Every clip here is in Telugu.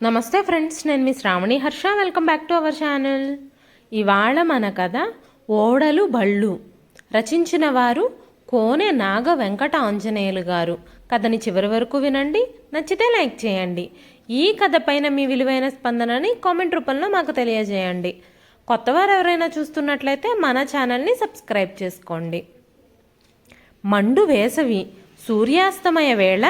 నమస్తే ఫ్రెండ్స్ నేను మీ Sravani Harsha. Welcome back to our channel ఇవాళ మన కథ ఓడలు బళ్ళు. రచించిన వారు కోనె నాగ వెంకట ఆంజనేయులు గారు. కథని చివరి వరకు వినండి నచ్చితే లైక్ చేయండి. ఈ కథ పైన మీ విలువైన స్పందనని కామెంట్ రూపంలో మాకు తెలియజేయండి. కొత్తవారు ఎవరైనా చూస్తున్నట్లయితే మన ఛానల్ని సబ్స్క్రైబ్ చేసుకోండి. మండు వేసవి సూర్యాస్తమయ వేళ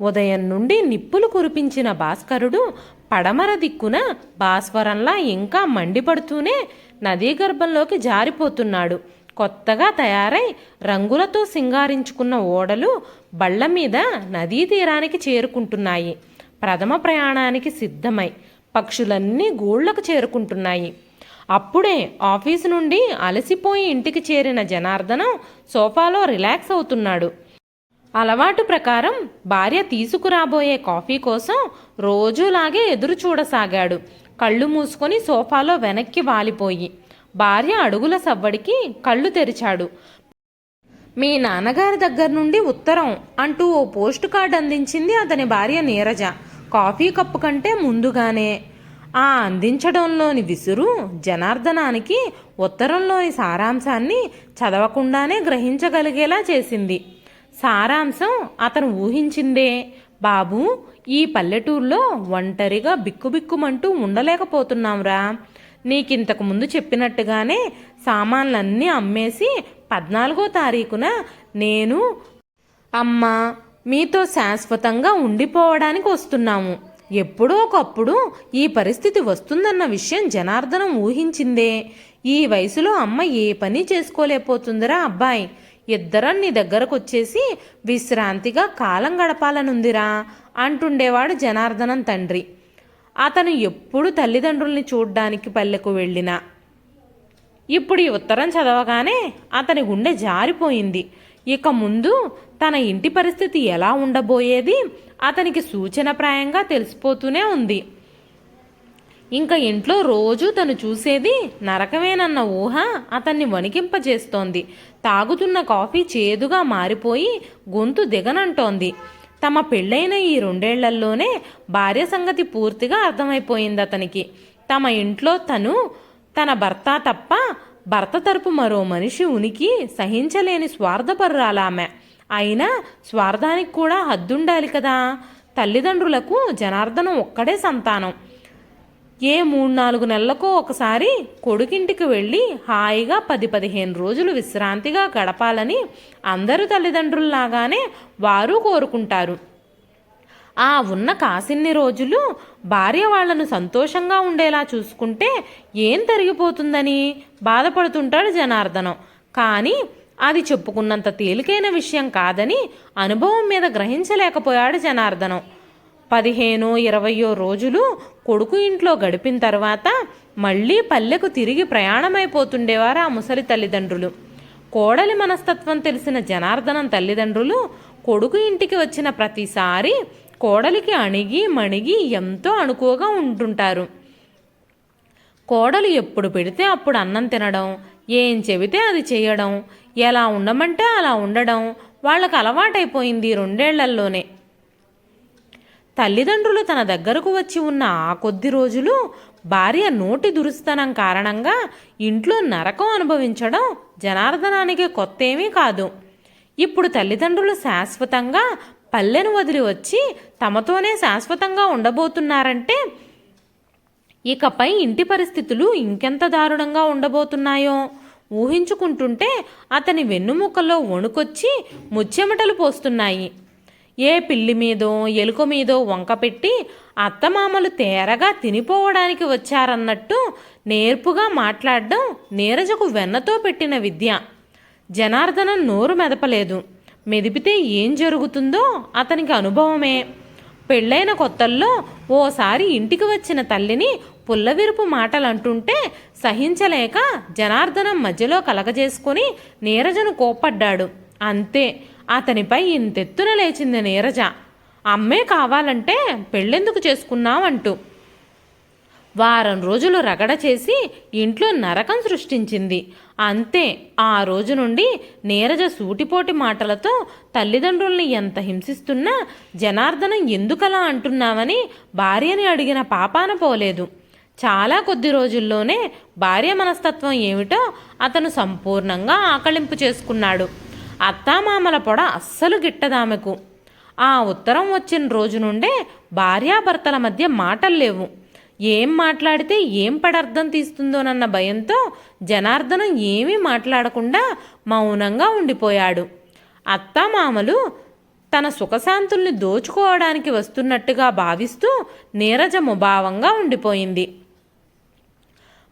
ఉదయం నుండి నిప్పులు కురిపించిన భాస్కరుడు పడమర దిక్కున భాస్వరంలా ఇంకా మండిపడుతూనే నదీ గర్భంలోకి జారిపోతున్నాడు. కొత్తగా తయారై రంగులతో సింగారించుకున్న ఓడలు బళ్ళ మీద నదీ తీరానికి చేరుకుంటున్నాయి. ప్రథమ ప్రయాణానికి సిద్ధమై పక్షులన్నీ గూళ్ళకు చేరుకుంటున్నాయి. అప్పుడే ఆఫీసు నుండి అలసిపోయి ఇంటికి చేరిన జనార్దనం సోఫాలో రిలాక్స్ అవుతున్నాడు. అలవాటు ప్రకారం భార్య తీసుకురాబోయే కాఫీ కోసం రోజులాగే ఎదురు చూడసాగాడు. కళ్ళు మూసుకొని సోఫాలో వెనక్కి వాలిపోయి భార్య అడుగుల సవ్వడికి కళ్ళు తెరిచాడు. మీ నాన్నగారి దగ్గర నుండి ఉత్తరం అంటూ ఓ పోస్ట్ కార్డ్ అందించింది అతని భార్య నీరజ. కాఫీ కప్పు కంటే ముందుగానే ఆ అందించడంలోని విసురు జనార్దనానికి ఉత్తరంలోని సారాంశాన్ని చదవకుండానే గ్రహించగలిగేలా చేసింది. సారాంశం అతను ఊహించిందే. బాబు ఈ పల్లెటూరులో ఒంటరిగా బిక్కుబిక్కుమంటూ ఉండలేకపోతున్నాంరా. నీకింతకు ముందు చెప్పినట్టుగానే సామాన్లన్నీ అమ్మేసి పద్నాలుగో తారీఖున నేను అమ్మ మీతో శాశ్వతంగా ఉండిపోవడానికి వస్తున్నాము. ఎప్పుడో ఒకప్పుడు ఈ పరిస్థితి వస్తుందన్న విషయం జనార్దనం ఊహించిందే. ఈ వయసులో అమ్మ ఏ పని చేసుకోలేకపోతుందిరా అబ్బాయి. ఇద్దరం నీ దగ్గరకొచ్చేసి విశ్రాంతిగా కాలం గడపాలనుందిరా అంటుండేవాడు జనార్దనం తండ్రి. అతను ఎప్పుడు తల్లిదండ్రుల్ని చూడ్డానికి పల్లెకు వెళ్ళినా. ఇప్పుడు ఈ ఉత్తరం చదవగానే అతని గుండె జారిపోయింది. ఇక ముందు తన ఇంటి పరిస్థితి ఎలా ఉండబోయేది అతనికి సూచనప్రాయంగా తెలిసిపోతూనే ఉంది. ఇంకా ఇంట్లో రోజు తను చూసేది నరకమేనన్న ఊహ అతన్ని వణికింపజేస్తోంది. తాగుతున్న కాఫీ చేదుగా మారిపోయి గొంతు దిగనంటోంది. తమ పెళ్ళైన ఈ రెండేళ్ళల్లోనే భార్య సంగతి పూర్తిగా అర్థమైపోయింది అతనికి. తమ ఇంట్లో తను తన భర్త తప్ప భర్త తరపు మరో మనిషి ఉనికి సహించలేని స్వార్థపరురాలామె. అయినా స్వార్థానికి కూడా హద్దుండాలి కదా. తల్లిదండ్రులకు జనార్దనం ఒక్కడే సంతానం. ఏ మూడు నాలుగు నెలలకో ఒకసారి కొడుకింటికి వెళ్ళి హాయిగా పది పదిహేను రోజులు విశ్రాంతిగా గడపాలని అందరు తల్లిదండ్రుల్లాగానే వారు కోరుకుంటారు. ఆ ఉన్న కాసిన్ని రోజులు భార్య వాళ్ళను సంతోషంగా ఉండేలా చూసుకుంటే ఏం తరిగిపోతుందని బాధపడుతుంటాడు జనార్దనం. కానీ అది చెప్పుకున్నంత తేలికైన విషయం కాదని అనుభవం మీద గ్రహించలేకపోయాడు జనార్దనం. పదిహేనో ఇరవయో రోజులు కొడుకు ఇంట్లో గడిపిన తర్వాత మళ్ళీ పల్లెకు తిరిగి ప్రయాణమైపోతుండేవారు ఆ ముసలి తల్లిదండ్రులు. కోడలి మనస్తత్వం తెలిసిన జనార్దనం తల్లిదండ్రులు కొడుకు ఇంటికి వచ్చిన ప్రతిసారి కోడలికి అణిగి మణిగి ఎంతో అణుకువగా ఉంటుంటారు. కోడలు ఎప్పుడు పెడితే అప్పుడు అన్నం తినడం ఏం చెబితే అది చేయడం ఎలా ఉండమంటే అలా ఉండడం వాళ్ళకు అలవాటైపోయింది రెండేళ్ళల్లోనే. తల్లిదండ్రులు తన దగ్గరకు వచ్చి ఉన్న ఆ కొద్ది రోజులు భార్య నోటి దురుస్తనం కారణంగా ఇంట్లో నరకం అనుభవించడం జనార్దనానికి కొత్త ఏమీ కాదు. ఇప్పుడు తల్లిదండ్రులు శాశ్వతంగా పల్లెను వదిలి వచ్చి తమతోనే శాశ్వతంగా ఉండబోతున్నారంటే ఇకపై ఇంటి పరిస్థితులు ఇంకెంత దారుణంగా ఉండబోతున్నాయో ఊహించుకుంటుంటే అతని వెన్నుముకలో వణుకొచ్చి ముచ్చెమటలు పోస్తున్నాయి. ఏ పిల్లి మీదో ఎలుక మీదో వంక పెట్టి అత్తమామలు తేరగా తినిపోవడానికి వచ్చారన్నట్టు నేర్పుగా మాట్లాడడం నీరజకు వెన్నతో పెట్టిన విద్య. జనార్దనం నోరు మెదపలేదు. మెదిపితే ఏం జరుగుతుందో అతనికి అనుభవమే. పెళ్ళైన కొత్తల్లో ఓసారి ఇంటికి వచ్చిన తల్లిని పుల్లవిరుపు మాటలు అంటుంటే సహించలేక జనార్దనం మధ్యలో కలగజేసుకుని నీరజను కోప్పడ్డాడు. అంతే. అతనిపై ఇంతెత్తున లేచింది నీరజ అమ్మే కావాలంటే పెళ్ళెందుకు చేసుకున్నావంటూ. వారం రోజులు రగడ చేసి ఇంట్లో నరకం సృష్టించింది. అంతే ఆ రోజు నుండి నీరజ సూటిపోటి మాటలతో తల్లిదండ్రుల్ని ఎంత హింసిస్తున్నా జనార్దనం ఎందుకలా అంటున్నావని భార్యని అడిగిన పాపాన పోలేదు. చాలా కొద్ది రోజుల్లోనే భార్య మనస్తత్వం ఏమిటో అతను సంపూర్ణంగా ఆకళింపు చేసుకున్నాడు. అత్తామామల పొడ అస్సలు గిట్టదామెకు. ఆ ఉత్తరం వచ్చిన రోజు నుండే భార్యాభర్తల మధ్య మాటలు లేవు. ఏం మాట్లాడితే ఏం పడర్థం తీస్తుందోనన్న భయంతో జనార్దనం ఏమీ మాట్లాడకుండా మౌనంగా ఉండిపోయాడు. అత్తామామలు తన సుఖశాంతుల్ని దోచుకోవడానికి వస్తున్నట్టుగా భావిస్తూ నీరజ ముభావంగా ఉండిపోయింది.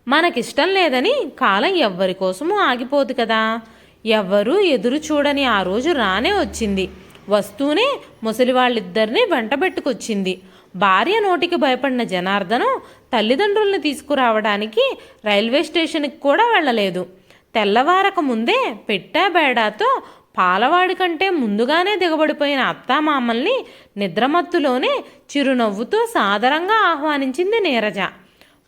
మనకిష్టం లేదని కాలం ఎవ్వరి కోసమూ ఆగిపోదు కదా. ఎవ్వరూ ఎదురు చూడని ఆ రోజు రానే వచ్చింది. వస్తూనే ముసలి వాళ్ళిద్దరినీ వెంటబెట్టుకొచ్చింది భార్య నోటికి భయపడిన జనార్దనం తల్లిదండ్రుల్ని తీసుకురావడానికి రైల్వే స్టేషన్కి కూడా వెళ్ళలేదు. తెల్లవారక ముందే పెట్టా బేడాతో పాలవాడి కంటే ముందుగానే దిగబడిపోయిన అత్తామామల్ని నిద్రమత్తులోనే చిరునవ్వుతో సాదరంగా ఆహ్వానించింది నీరజ.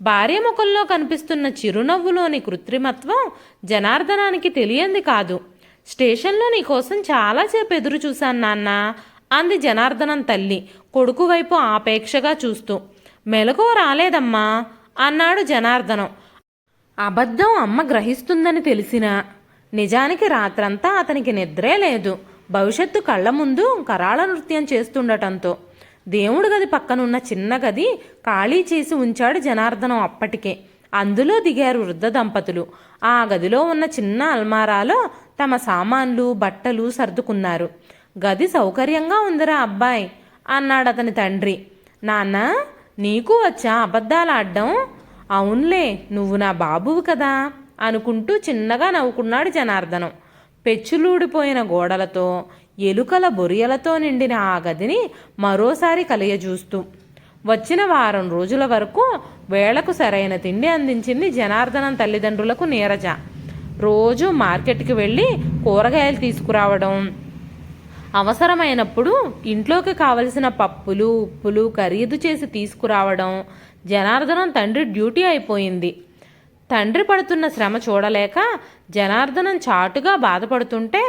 భార్య ముఖంలో కనిపిస్తున్న చిరునవ్వులోని కృత్రిమత్వం జనార్దనానికి తెలియంది కాదు. స్టేషన్లో నీకోసం చాలాసేపు ఎదురు చూశాను నాన్న అంది జనార్దనం తల్లి కొడుకు వైపు ఆపేక్షగా చూస్తూ. మెలకువ రాలేదమ్మా అన్నాడు జనార్దనం. అబద్ధం అమ్మ గ్రహిస్తుందని తెలిసినా. నిజానికి రాత్రంతా అతనికి నిద్రే లేదు. భవిష్యత్తు కళ్ళ ముందు కరాళ నృత్యం చేస్తుండటంతో. దేవుడి గది పక్కనున్న చిన్న గది ఖాళీ చేసి ఉంచాడు జనార్దనం అప్పటికే. అందులో దిగారు వృద్ధ దంపతులు. ఆ గదిలో ఉన్న చిన్న అల్మారాలో తమ సామాన్లు బట్టలు సర్దుకున్నారు. గది సౌకర్యంగా ఉందిరా అబ్బాయి అన్నాడు అతని తండ్రి. నాన్న నీకు వచ్చా అబద్ధాలు ఆడడం? అవునులే నువ్వు నా బాబువు కదా అనుకుంటూ చిన్నగా నవ్వుకున్నాడు జనార్దనం. పెచ్చులూడిపోయిన గోడలతో ఎలుకల బొరియలతో నిండిన ఆ గదిని మరోసారి కలియజూస్తూ వచ్చిన వారం రోజుల వరకు వేళకు సరైన తిండి అందించింది జనార్దనం తల్లిదండ్రులకు నీరజ. రోజు మార్కెట్కి వెళ్ళి కూరగాయలు తీసుకురావడం. అవసరమైనప్పుడు ఇంట్లోకి కావలసిన పప్పులు ఉప్పులు ఖరీదు చేసి తీసుకురావడం. జనార్దనం తండ్రి డ్యూటీ అయిపోయింది. తండ్రి పడుతున్న శ్రమ చూడలేక జనార్దనం చాటుగా బాధపడుతుంటే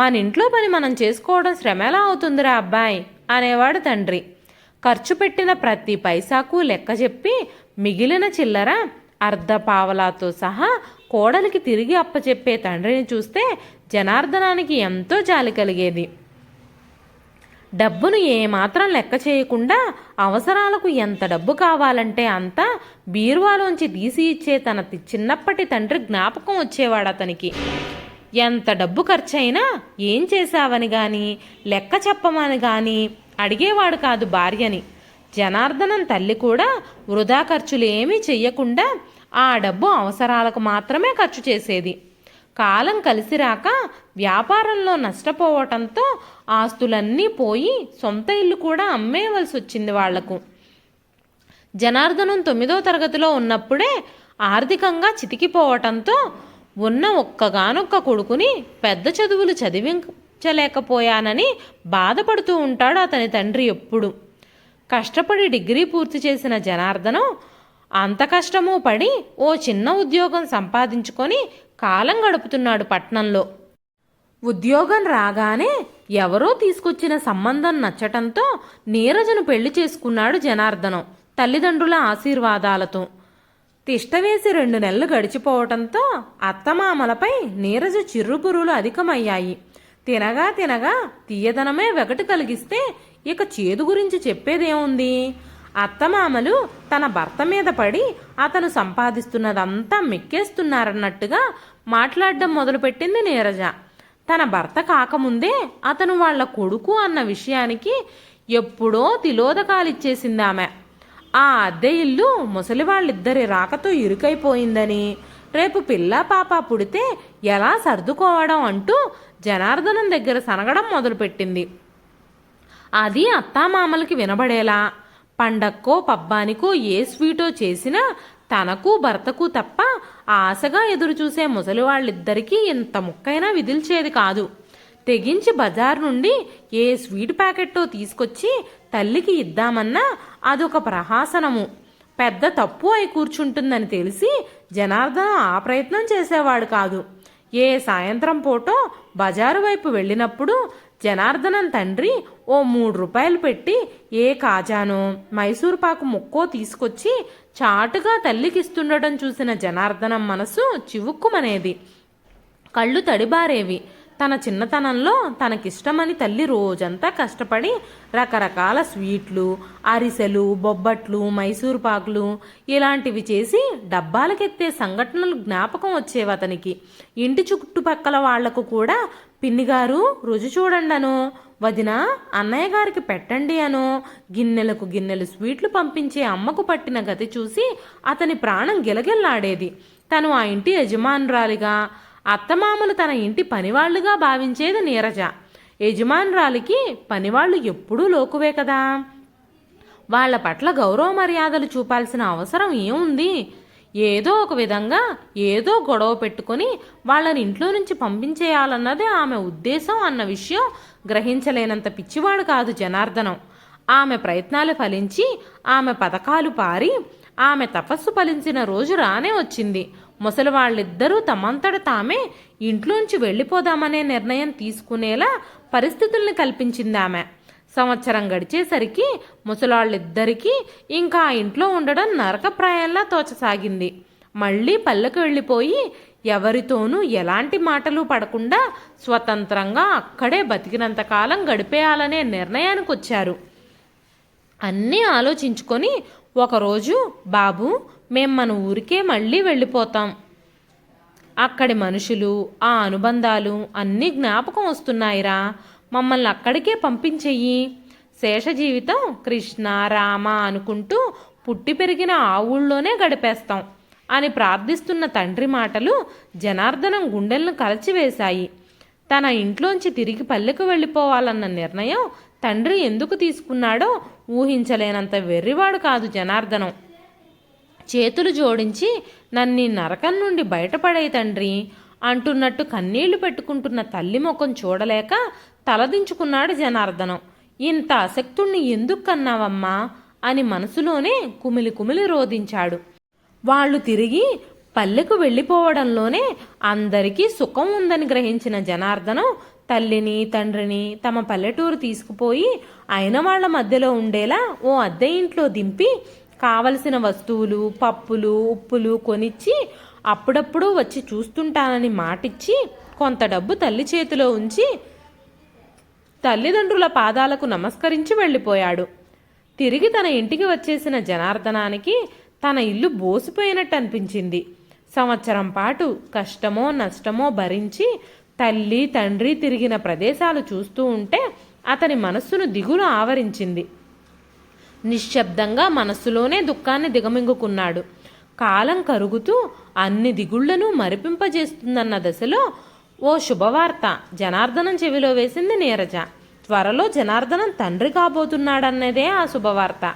మన ఇంట్లో పని మనం చేసుకోవడం శ్రమేలా అవుతుందిరా అబ్బాయి అనేవాడు తండ్రి. ఖర్చు పెట్టిన ప్రతి పైసాకు లెక్క చెప్పి మిగిలిన చిల్లర అర్ధ పావలాతో సహా కోడలికి తిరిగి అప్పచెప్పే తండ్రిని చూస్తే జనార్దనానికి ఎంతో జాలి కలిగేది. డబ్బును ఏమాత్రం లెక్క చేయకుండా అవసరాలకు ఎంత డబ్బు కావాలంటే అంత బీరువాలోంచి తీసి ఇచ్చే తన తి- చిన్నప్పటి తండ్రి జ్ఞాపకం వచ్చేవాడు అతనికి. ఎంత డబ్బు ఖర్చయినా ఏం చేశావని గాని లెక్క చెప్పమని గాని అడిగేవాడు కాదు భార్యని. జనార్దనం తల్లి కూడా వృధా ఖర్చులు ఏమీ చెయ్యకుండా ఆ డబ్బు అవసరాలకు మాత్రమే ఖర్చు చేసేది. కాలం కలిసి రాక వ్యాపారంలో నష్టపోవటంతో ఆస్తులన్నీ పోయి సొంత ఇల్లు కూడా అమ్మేయవలసి వచ్చింది వాళ్ళకు. జనార్దనం తొమ్మిదో తరగతిలో ఉన్నప్పుడే ఆర్థికంగా చితికిపోవటంతో ఉన్న ఒక్కగానొక్క కొడుకుని పెద్ద చదువులు చదివించలేకపోయానని బాధపడుతూ ఉంటాడు అతని తండ్రి ఎప్పుడు. కష్టపడి డిగ్రీ పూర్తి చేసిన జనార్దనం అంత కష్టము పడి ఓ చిన్న ఉద్యోగం సంపాదించుకొని కాలం గడుపుతున్నాడు పట్నంలో. ఉద్యోగం రాగానే ఎవరో తీసుకొచ్చిన సంబంధం నచ్చటంతో నీరజను పెళ్ళి చేసుకున్నాడు జనార్దనం తల్లిదండ్రుల ఆశీర్వాదాలతో. తిష్టవేసి రెండు నెలలు గడిచిపోవటంతో అత్తమామలపై నీరజ చిర్రుపురులు అధికమయ్యాయి. తినగా తినగా తీయదనమే వెగటు కలిగిస్తే ఇక చేదు గురించి చెప్పేదేముంది? అత్తమామలు తన భర్త మీద పడి అతను సంపాదిస్తున్నదంతా మెక్కేస్తున్నారన్నట్టుగా మాట్లాడడం మొదలుపెట్టింది నీరజ. తన భర్త కాకముందే అతను వాళ్ళ కొడుకు అన్న విషయానికి ఎప్పుడో తిలోదకాలిచ్చేసింది ఆమె ఆ అద్దె ఇల్లు ముసలి వాళ్ళిద్దరి రాకతో ఇరుకైపోయిందని రేపు పిల్ల పాప పుడితే ఎలా సర్దుకోవడం అంటూ జనార్దనం దగ్గర సనగడం మొదలుపెట్టింది. అది అత్తామామలకి వినబడేలా పండక్కో పబ్బానికో ఏ స్వీటో చేసినా తనకు భర్తకు తప్ప ఆశగా ఎదురుచూసే ముసలివాళ్ళిద్దరికీ ఇంత ముక్కైనా విదిల్చేది కాదు. తెగించి బజార్ నుండి ఏ స్వీట్ ప్యాకెట్టో తీసుకొచ్చి తల్లికి ఇద్దామన్నా అదొక ప్రహాసనము. పెద్ద తప్పు అయి కూర్చుంటుందని తెలిసి జనార్దన ఆ ప్రయత్నం చేసేవాడు కాదు. ఏ సాయంత్రం పూటో బజారు వైపు వెళ్ళినప్పుడు జనార్దనం తండ్రి ఓ మూడు రూపాయలు పెట్టి ఏ కాజానో మైసూర్పాకు ముక్కో తీసుకొచ్చి చాటుగా తల్లికిస్తుండటం చూసిన జనార్దనం మనసు చివుక్కుమనేది. కళ్ళు తడిబారేవి. తన చిన్నతనంలో తనకిష్టమని తల్లి రోజంతా కష్టపడి రకరకాల స్వీట్లు అరిసెలు బొబ్బట్లు మైసూర్ పాకులు ఇలాంటివి చేసి డబ్బాలకెత్తే సంఘటనలు జ్ఞాపకం వచ్చేవి అతనికి. ఇంటి చుట్టుపక్కల వాళ్ళకు కూడా పిన్నిగారు రుచి చూడండను వదిన అన్నయ్య గారికి పెట్టండి అను. గిన్నెలకు గిన్నెలు స్వీట్లు పంపించే అమ్మకు పట్టిన గతి చూసి అతని ప్రాణం గిలగిల్లాడేది. తను ఆ ఇంటి యజమానురాలిగా అత్తమామలు తన ఇంటి పనివాళ్ళుగా భావించేది నీరజ. యజమానురాలికి పనివాళ్ళు ఎప్పుడూ లోకువే కదా. వాళ్ళ పట్ల గౌరవ మర్యాదలు చూపాల్సిన అవసరం ఏముంది? ఏదో ఒక విధంగా ఏదో గొడవ పెట్టుకొని వాళ్ళని ఇంట్లో నుంచి పంపించేయాలన్నదే ఆమె ఉద్దేశం అన్న విషయం గ్రహించలేనంత పిచ్చివాడు కాదు జనార్దనం. ఆమె ప్రయత్నాలు ఫలించి ఆమె పథకాలు పారి ఆమె తపస్సు ఫలించిన రోజు రానే వచ్చింది. ముసలి వాళ్ళిద్దరూ తమంతట తామే ఇంట్లోంచి వెళ్ళిపోదామనే నిర్ణయం తీసుకునేలా పరిస్థితుల్ని కల్పించింది ఆమె. సంవత్సరం గడిచేసరికి ముసలాళ్ళిద్దరికీ ఇంకా ఇంట్లో ఉండడం నరకప్రాయంలా తోచసాగింది. మళ్ళీ పల్లెకు వెళ్ళిపోయి ఎవరితోనూ ఎలాంటి మాటలు పడకుండా స్వతంత్రంగా అక్కడే బతికినంతకాలం గడిపేయాలనే నిర్ణయానికి వచ్చారు. అన్నీ ఆలోచించుకొని ఒకరోజు బాబు మేం మన ఊరికే మళ్ళీ వెళ్ళిపోతాం. అక్కడి మనుషులు ఆ అనుబంధాలు అన్నీ జ్ఞాపకం వస్తున్నాయిరా. మమ్మల్ని అక్కడికే పంపించెయ్యి. శేష జీవితం కృష్ణ రామ అనుకుంటూ పుట్టి పెరిగిన ఆ ఊళ్ళోనే గడిపేస్తాం. అని ప్రార్థిస్తున్న తండ్రి మాటలు జనార్దనం గుండెలను కలచివేశాయి. తన ఇంట్లోంచి తిరిగి పల్లెకు వెళ్ళిపోవాలన్న నిర్ణయం తండ్రి ఎందుకు తీసుకున్నాడో ఊహించలేనంత వెర్రివాడు కాదు జనార్దనం. చేతులు జోడించి నన్ను ఈ నరకం నుండి బయటపడే తండ్రి అంటున్నట్టు కన్నీళ్ళు పెట్టుకుంటున్న తల్లి ముఖం చూడలేక తలదించుకున్నాడు జనార్దనం. ఇంత అసక్తుణ్ణి ఎందుకు కన్నావమ్మా అని మనసులోనే కుమిలి కుమిలి రోధించాడు. వాళ్ళు తిరిగి పల్లెకు వెళ్ళిపోవడంలోనే అందరికీ సుఖం ఉందని గ్రహించిన జనార్దనం తల్లిని తండ్రిని తమ పల్లెటూరు తీసుకుపోయి అయిన వాళ్ళ మధ్యలో ఉండేలా ఓ అద్దె ఇంట్లో దింపి కావలసిన వస్తువులు పప్పులు ఉప్పులు కొనిచ్చి అప్పుడప్పుడు వచ్చి చూస్తుంటానని మాటిచ్చి కొంత డబ్బు తల్లి చేతిలో ఉంచి తల్లిదండ్రుల పాదాలకు నమస్కరించి వెళ్ళిపోయాడు. తిరిగి తన ఇంటికి వచ్చేసిన జనార్దనానికి తన ఇల్లు బోసిపోయినట్టు అనిపించింది. సంవత్సరం పాటు కష్టమో నష్టమో భరించి తల్లి తండ్రి తిరిగిన ప్రదేశాలు చూస్తూ ఉంటే అతని మనస్సును దిగులు ఆవరించింది. నిశ్శబ్దంగా మనస్సులోనే దుఃఖాన్ని దిగమింగుకున్నాడు. కాలం కరుగుతూ అన్ని దిగుళ్ళను మరిపింపజేస్తుందన్న దశలో ఓ శుభవార్త జనార్దనం చెవిలో వేసింది నీరజ. త్వరలో జనార్దనం తండ్రి కాబోతున్నాడన్నదే ఆ శుభవార్త.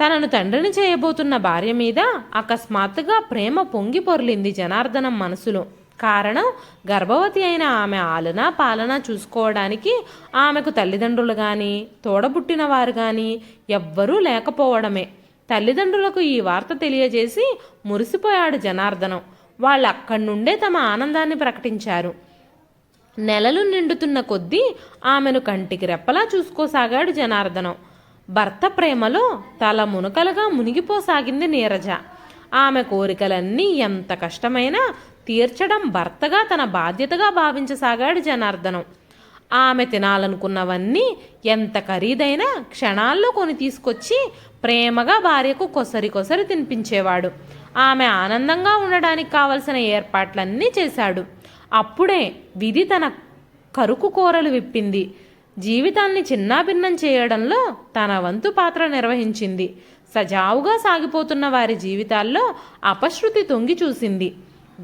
తనను తండ్రిని చేయబోతున్న భార్య మీద అకస్మాత్తుగా ప్రేమ పొంగి పొర్లింది జనార్దనం మనసులో. కారణం గర్భవతి అయిన ఆమె ఆలన పాలన చూసుకోవడానికి ఆమెకు తల్లిదండ్రులు కానీ తోడబుట్టిన వారు కానీ ఎవ్వరూ లేకపోవడమే. తల్లిదండ్రులకు ఈ వార్త తెలియజేసి మురిసిపోయాడు జనార్దనం. వాళ్ళు అక్కడి నుండే తమ ఆనందాన్ని ప్రకటించారు. నెలలు నిండుతున్న కొద్దీ ఆమెను కంటికి రెప్పలా చూసుకోసాగాడు జనార్దనం. భర్త ప్రేమలో తల మునకలుగా మునిగిపోసాగింది నీరజ. ఆమె కోరికలన్నీ ఎంత కష్టమైనా తీర్చడం భర్తగా తన బాధ్యతగా భావించసాగాడు జనార్దనం. ఆమె తినాలనుకున్నవన్నీ ఎంత ఖరీదైనా క్షణాల్లో కొని తీసుకొచ్చి ప్రేమగా భార్యకు కొసరి కొసరి తినిపించేవాడు. ఆమె ఆనందంగా ఉండడానికి కావలసిన ఏర్పాట్లన్నీ చేశాడు. అప్పుడే విధి తన కరుకు కోరలు విప్పింది. జీవితాన్ని చిన్నాభిన్నం చేయడంలో తన వంతు పాత్ర నిర్వహించింది. సజావుగా సాగిపోతున్న వారి జీవితాల్లో అపశృతి తొంగి చూసింది.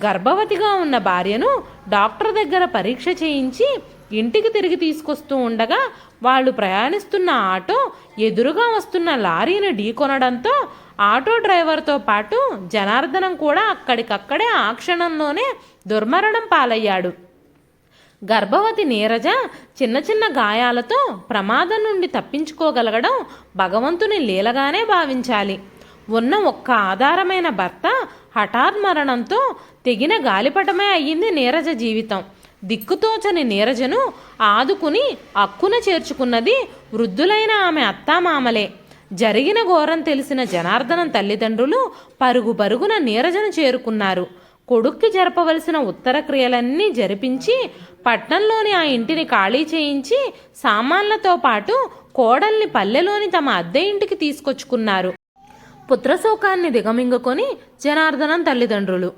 గర్భవతిగా ఉన్న భార్యను డాక్టర్ దగ్గర పరీక్ష చేయించి ఇంటికి తిరిగి తీసుకొస్తూ ఉండగా వాళ్ళు ప్రయాణిస్తున్న ఆటో ఎదురుగా వస్తున్న లారీని ఢీకొనడంతో ఆటో డ్రైవర్తో పాటు జనార్దనం కూడా అక్కడికక్కడే ఆ క్షణంలోనే దుర్మరణం పాలయ్యాడు. గర్భవతి నీరజ చిన్న చిన్న గాయాలతో ప్రమాదం నుండి తప్పించుకోగలగడం భగవంతుని లీలగానే భావించాలి. ఉన్న ఒక్క ఆధారమైన భర్త హఠాత్ మరణంతో తెగిన గాలిపటమే అయ్యింది నీరజ జీవితం. దిక్కుతోచని నీరజను ఆదుకుని అక్కున చేర్చుకున్నది వృద్ధులైన ఆమె అత్తామామలే. జరిగిన ఘోరం తెలిసిన జనార్దనం తల్లిదండ్రులు పరుగు పరుగున నీరజను చేరుకున్నారు. కొడుక్కి జరపవలసిన ఉత్తర క్రియలన్నీ జరిపించి పట్నంలోని ఆ ఇంటిని ఖాళీ చేయించి సామాన్లతో పాటు కోడల్ని పల్లెలోని తమ అద్దె ఇంటికి తీసుకొచ్చుకున్నారు. పుత్రశోకాన్ని దిగమింగుకొని జనార్దనం తల్లిదండ్రులు.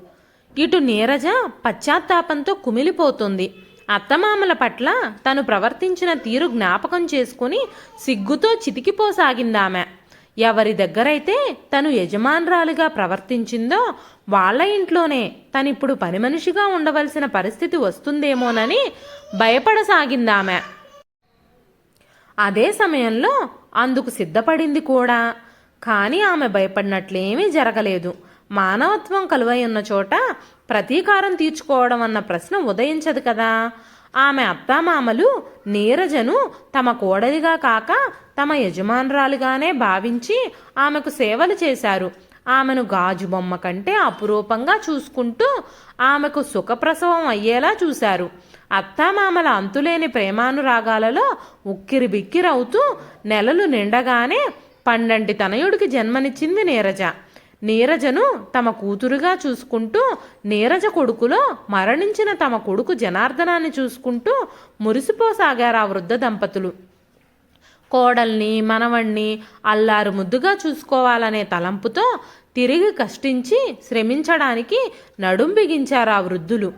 ఇటు నీరజ పశ్చాత్తాపంతో కుమిలిపోతుంది. అత్తమామల పట్ల తను ప్రవర్తించిన తీరు జ్ఞాపకం చేసుకుని సిగ్గుతో చితికిపోసాగిందామె. ఎవరి దగ్గరైతే తను యజమానురాలిగా ప్రవర్తించిందో వాళ్ళ ఇంట్లోనే తనిప్పుడు పని మనిషిగా ఉండవలసిన పరిస్థితి వస్తుందేమోనని భయపడసాగిందామె. అదే సమయంలో అందుకు సిద్ధపడింది కూడా. కానీ ఆమె భయపడినట్లేమీ జరగలేదు. మానవత్వం కలువై ఉన్న చోట ప్రతీకారం తీర్చుకోవడం అన్న ప్రశ్న ఉదయించదు కదా. ఆమె అత్తామామలు నీరజను తమ కోడలిగా కాక తమ యజమానురాలుగానే భావించి ఆమెకు సేవలు చేశారు. ఆమెను గాజు బొమ్మ కంటే అపురూపంగా చూసుకుంటూ ఆమెకు సుఖప్రసవం అయ్యేలా చూశారు. అత్తామామల అంతులేని ప్రేమానురాగాలలో ఉక్కిరి బిక్కిరవుతూ నెలలు నిండగానే పండంటి తనయుడికి జన్మనిచ్చింది నీరజ. నీరజను తమ కూతురుగా చూసుకుంటూ నీరజ కొడుకులో మరణించిన తమ కొడుకు జనార్దనాన్ని చూసుకుంటూ మురిసిపోసాగారు ఆ వృద్ధ దంపతులు. కోడల్ని మనవణ్ణి అల్లారు ముద్దుగా చూసుకోవాలనే తలంపుతో తిరిగి కష్టించి శ్రమించడానికి నడుం బిగించారు ఆ వృద్ధులు.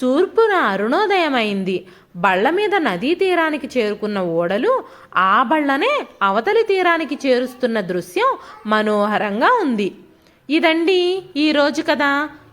తూర్పున అరుణోదయమైంది. బళ్ళ మీద నదీ తీరానికి చేరుకున్న ఓడలు ఆ బళ్ళనే అవతలి తీరానికి చేరుస్తున్న దృశ్యం మనోహరంగా ఉంది. ఇదండి ఈరోజు కదా.